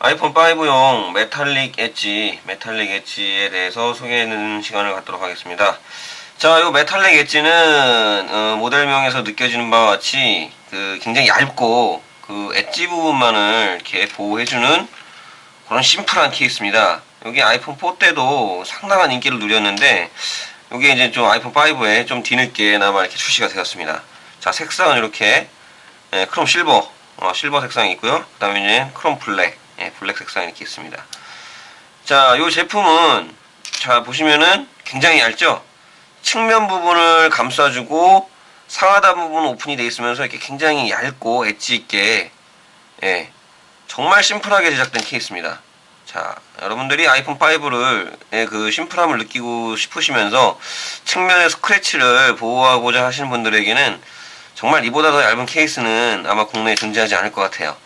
아이폰 5용 메탈릭 엣지, 메탈릭 엣지에 대해서 소개하는 시간을 갖도록 하겠습니다. 자, 요 메탈릭 엣지는 어, 모델명에서 느껴지는 바와 같이 그 굉장히 얇고 그 엣지 부분만을 이렇게 보호해주는 그런 심플한 케이스입니다. 여기 아이폰 4 때도 상당한 인기를 누렸는데 이게 이제 좀 아이폰 5에 좀 뒤늦게나마 이렇게 출시가 되었습니다. 자, 색상은 이렇게 예, 크롬 실버, 어, 실버 색상이 있고요. 그 다음에 이제 크롬 블랙, 예, 블랙 색상이 이렇게 있습니다. 자, 이 제품은 자 보시면은 굉장히 얇죠. 측면 부분을 감싸주고 상하단 부분은 오픈이 되어 있으면서 이렇게 굉장히 얇고 엣지 있게 예, 정말 심플하게 제작된 케이스입니다. 자, 여러분들이 아이폰 5를 예, 그 심플함을 느끼고 싶으시면서 측면의 스크래치를 보호하고자 하시는 분들에게는 정말 이보다 더 얇은 케이스는 아마 국내에 존재하지 않을 것 같아요.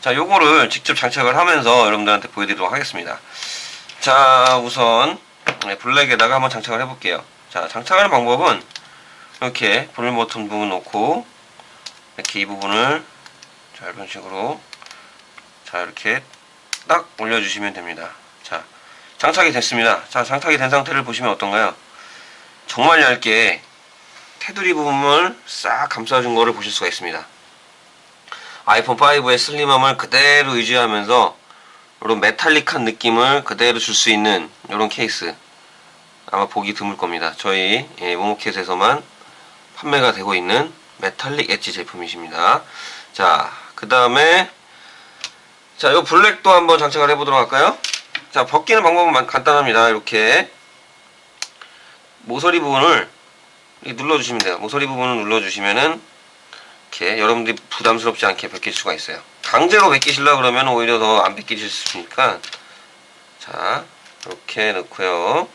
자, 요거를 직접 장착을 하면서 여러분들한테 보여드리도록 하겠습니다. 자, 우선 네, 블랙에다가 한번 장착을 해볼게요. 자, 장착하는 방법은 이렇게 볼륨 버튼 부분 놓고 이렇게 이 부분을 자, 이런 식으로 자, 이렇게 딱 올려주시면 됩니다. 자, 장착이 됐습니다. 자, 장착이 된 상태를 보시면 어떤가요? 정말 얇게 테두리 부분을 싹 감싸준 거를 보실 수가 있습니다. 아이폰 5의 슬림함을 그대로 유지하면서 이런 메탈릭한 느낌을 그대로 줄 수 있는 이런 케이스 아마 보기 드물 겁니다. 저희 예, 모모켓에서만 판매가 되고 있는 메탈릭 엣지 제품이십니다. 자, 그 다음에 자, 요 블랙도 한번 장착을 해보도록 할까요? 자, 벗기는 방법은 만- 간단합니다. 이렇게 모서리 부분을 눌러주시면 돼요. 모서리 부분을 눌러주시면은 이렇게 여러분들이 부담스럽지 않게 벗길 수가 있어요. 강제로 벗기시려 그러면 오히려 더 안 벗기실 수 있으니까 자 이렇게 넣고요.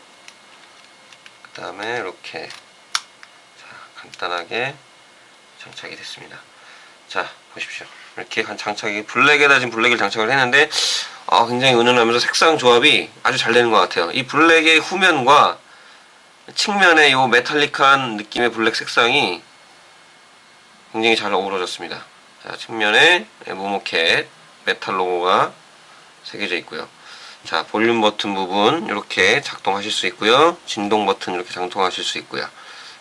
그 다음에 이렇게 자 간단하게 장착이 됐습니다. 자 보십시오. 이렇게 한 장착이 블랙에다 지금 블랙을 장착을 했는데 아, 굉장히 은은하면서 색상 조합이 아주 잘 되는 것 같아요. 이 블랙의 후면과 측면의 이 메탈릭한 느낌의 블랙 색상이 굉장히 잘 어우러졌습니다. 자, 측면에 모모캣 메탈 로고가 새겨져 있고요. 자, 볼륨 버튼 부분 이렇게 작동하실 수 있고요. 진동 버튼 이렇게 작동하실 수 있고요.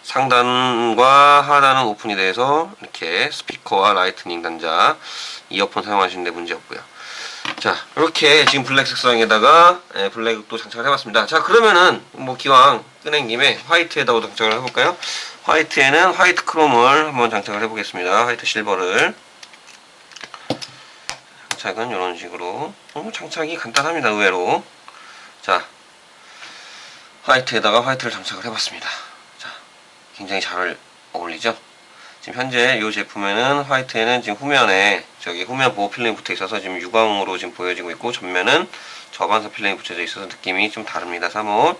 상단과 하단은 오픈이 돼서 이렇게 스피커와 라이트닝 단자, 이어폰 사용하시는데 문제 없고요. 자, 이렇게 지금 블랙 색상에다가 예, 블랙도 장착을 해봤습니다. 자, 그러면은 뭐 기왕 꺼낸 김에 화이트에다가 장착을 해볼까요? 화이트에는 화이트 크롬을 한번 장착을 해보겠습니다. 화이트 실버를 장착은 이런 식으로 어, 장착이 간단합니다. 의외로 자, 화이트에다가 화이트를 장착을 해봤습니다. 자, 굉장히 잘 어울리죠? 지금 현재 이 제품에는 화이트에는 지금 후면에 저기 후면 보호 필름이 붙어 있어서 지금 유광으로 지금 보여지고 있고 전면은 저반사 필름이 붙여져 있어서 느낌이 좀 다릅니다. 3호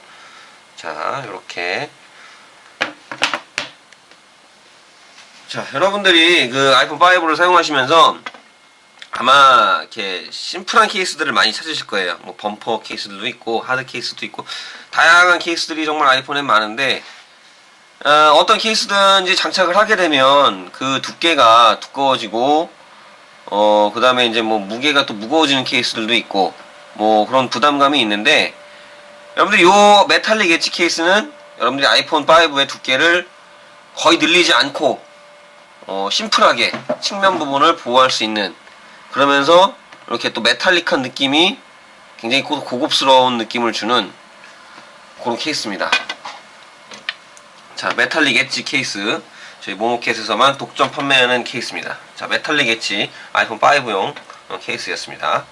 자 이렇게 자 여러분들이 그 아이폰 5를 사용하시면서 아마 이렇게 심플한 케이스들을 많이 찾으실 거예요. 뭐 범퍼 케이스들도 있고 하드 케이스도 있고 다양한 케이스들이 정말 아이폰에 많은데 어, 떤 케이스든지 장착을 하게 되면 그 두께가 두꺼워지고 어 그 다음에 이제 뭐 무게가 또 무거워지는 케이스들도 있고 뭐 그런 부담감이 있는데 여러분들 요 메탈릭 엣지 케이스는 여러분들이 아이폰 5의 두께를 거의 늘리지 않고 어 심플하게 측면 부분을 보호할 수 있는 그러면서 이렇게 또 메탈릭한 느낌이 굉장히 고- 고급스러운 느낌을 주는 그런 케이스입니다. 자, 메탈릭 엣지 케이스. 저희 모모켓에서만 독점 판매하는 케이스입니다. 자, 메탈릭 엣지 아이폰 5용 어, 케이스였습니다.